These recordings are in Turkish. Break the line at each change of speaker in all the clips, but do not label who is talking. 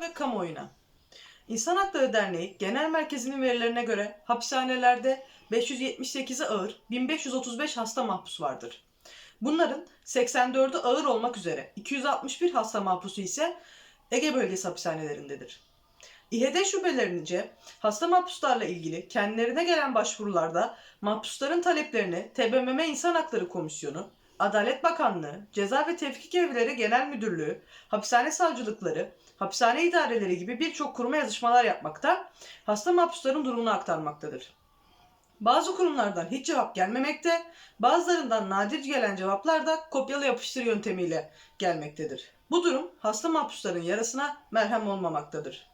ve kamuoyuna. İnsan Hakları Derneği Genel Merkezi'nin verilerine göre hapishanelerde 578'i ağır, 1535 hasta mahpus vardır. Bunların 84'ü ağır olmak üzere 261 hasta mahpusu ise Ege bölgesi hapishanelerindedir. İHD şubelerince hasta mahpuslarla ilgili kendilerine gelen başvurularda mahpusların taleplerini TBMM İnsan Hakları Komisyonu, Adalet Bakanlığı, Ceza ve Tevkik Evleri Genel Müdürlüğü, hapishane savcılıkları, hapishane idareleri gibi birçok kuruma yazışmalar yapmakta, hasta mahpusların durumunu aktarmaktadır. Bazı kurumlardan hiç cevap gelmemekte, bazılarından nadir gelen cevaplar da kopyalı yapıştır yöntemiyle gelmektedir. Bu durum hasta mahpusların yarasına merhem olmamaktadır.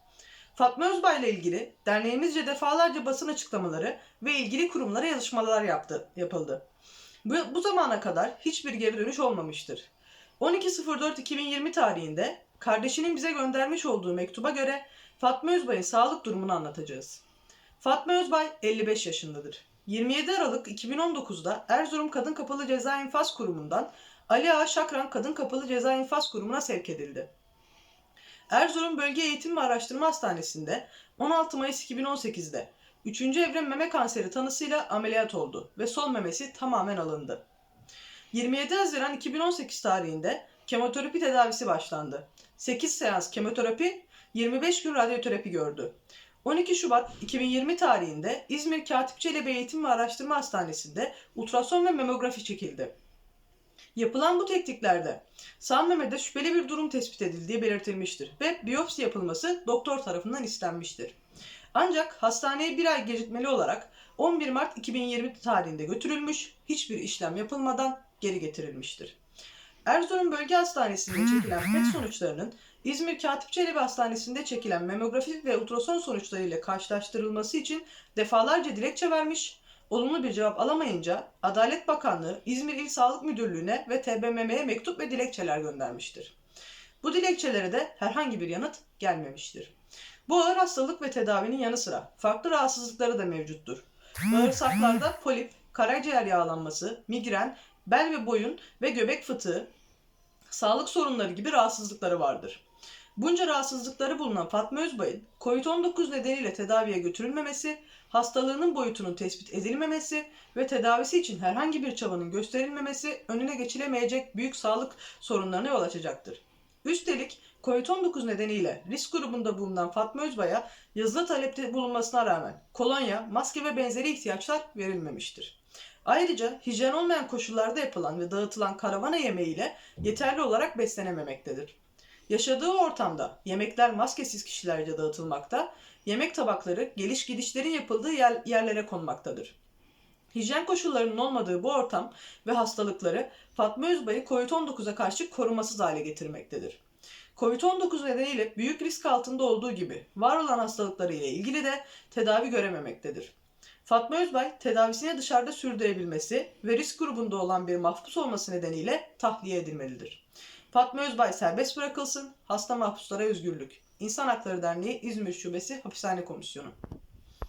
Fatma Özbay ile ilgili derneğimizce defalarca basın açıklamaları ve ilgili kurumlara yazışmalar yaptı, yapıldı. Bu, bu zamana kadar hiçbir geri dönüş olmamıştır. 12.04.2020 tarihinde kardeşinin bize göndermiş olduğu mektuba göre Fatma Özbay'ın sağlık durumunu anlatacağız. Fatma Özbay 55 yaşındadır. 27 Aralık 2019'da Erzurum Kadın Kapalı Ceza İnfaz Kurumu'ndan Ali Ağa Şakran Kadın Kapalı Ceza İnfaz Kurumu'na sevk edildi. Erzurum Bölge Eğitim ve Araştırma Hastanesi'nde 16 Mayıs 2018'de 3. evre meme kanseri tanısıyla ameliyat oldu ve sol memesi tamamen alındı. 27 Haziran 2018 tarihinde kemoterapi tedavisi başlandı. 8 seans kemoterapi, 25 gün radyoterapi gördü. 12 Şubat 2020 tarihinde İzmir Katipçeli Eğitim ve Araştırma Hastanesi'nde ultrason ve memografi çekildi. Yapılan bu tekniklerde sağ memede şüpheli bir durum tespit edildiği belirtilmiştir ve biyopsi yapılması doktor tarafından istenmiştir. Ancak hastaneye bir ay gecikmeli olarak 11 Mart 2020 tarihinde götürülmüş, hiçbir işlem yapılmadan geri getirilmiştir. Erzurum Bölge Hastanesi'nde çekilen PET sonuçlarının İzmir Katip Çelebi Hastanesi'nde çekilen memografi ve ultrason sonuçlarıyla karşılaştırılması için defalarca dilekçe vermiş, olumlu bir cevap alamayınca Adalet Bakanlığı İzmir İl Sağlık Müdürlüğü'ne ve TBMM'ye mektup ve dilekçeler göndermiştir. Bu dilekçelere de herhangi bir yanıt gelmemiştir. Bu ağır hastalık ve tedavinin yanı sıra farklı rahatsızlıkları da mevcuttur. Bağırsaklarda polip, karaciğer yağlanması, migren, bel ve boyun ve göbek fıtığı, sağlık sorunları gibi rahatsızlıkları vardır. Bunca rahatsızlıkları bulunan Fatma Özbay'ın COVID-19 nedeniyle tedaviye götürülmemesi, hastalığının boyutunun tespit edilmemesi ve tedavisi için herhangi bir çabanın gösterilmemesi önüne geçilemeyecek büyük sağlık sorunlarına yol açacaktır. Üstelik COVID-19 nedeniyle risk grubunda bulunan Fatma Özbay'a yazılı talepte bulunmasına rağmen kolonya, maske ve benzeri ihtiyaçlar verilmemiştir. Ayrıca hijyen olmayan koşullarda yapılan ve dağıtılan karavana yemeğiyle yeterli olarak beslenememektedir. Yaşadığı ortamda yemekler maskesiz kişilerce dağıtılmakta, yemek tabakları geliş gidişlerin yapıldığı yer, yerlere konmaktadır. Hijyen koşullarının olmadığı bu ortam ve hastalıkları Fatma Özbay'ı COVID-19'a karşı korumasız hale getirmektedir. Covid-19 nedeniyle büyük risk altında olduğu gibi var olan hastalıkları ile ilgili de tedavi görememektedir. Fatma Özbay tedavisini dışarıda sürdürebilmesi ve risk grubunda olan bir mahpus olması nedeniyle tahliye edilmelidir. Fatma Özbay serbest bırakılsın, hasta mahpuslara özgürlük. İnsan Hakları Derneği İzmir Şubesi Hapishane Komisyonu.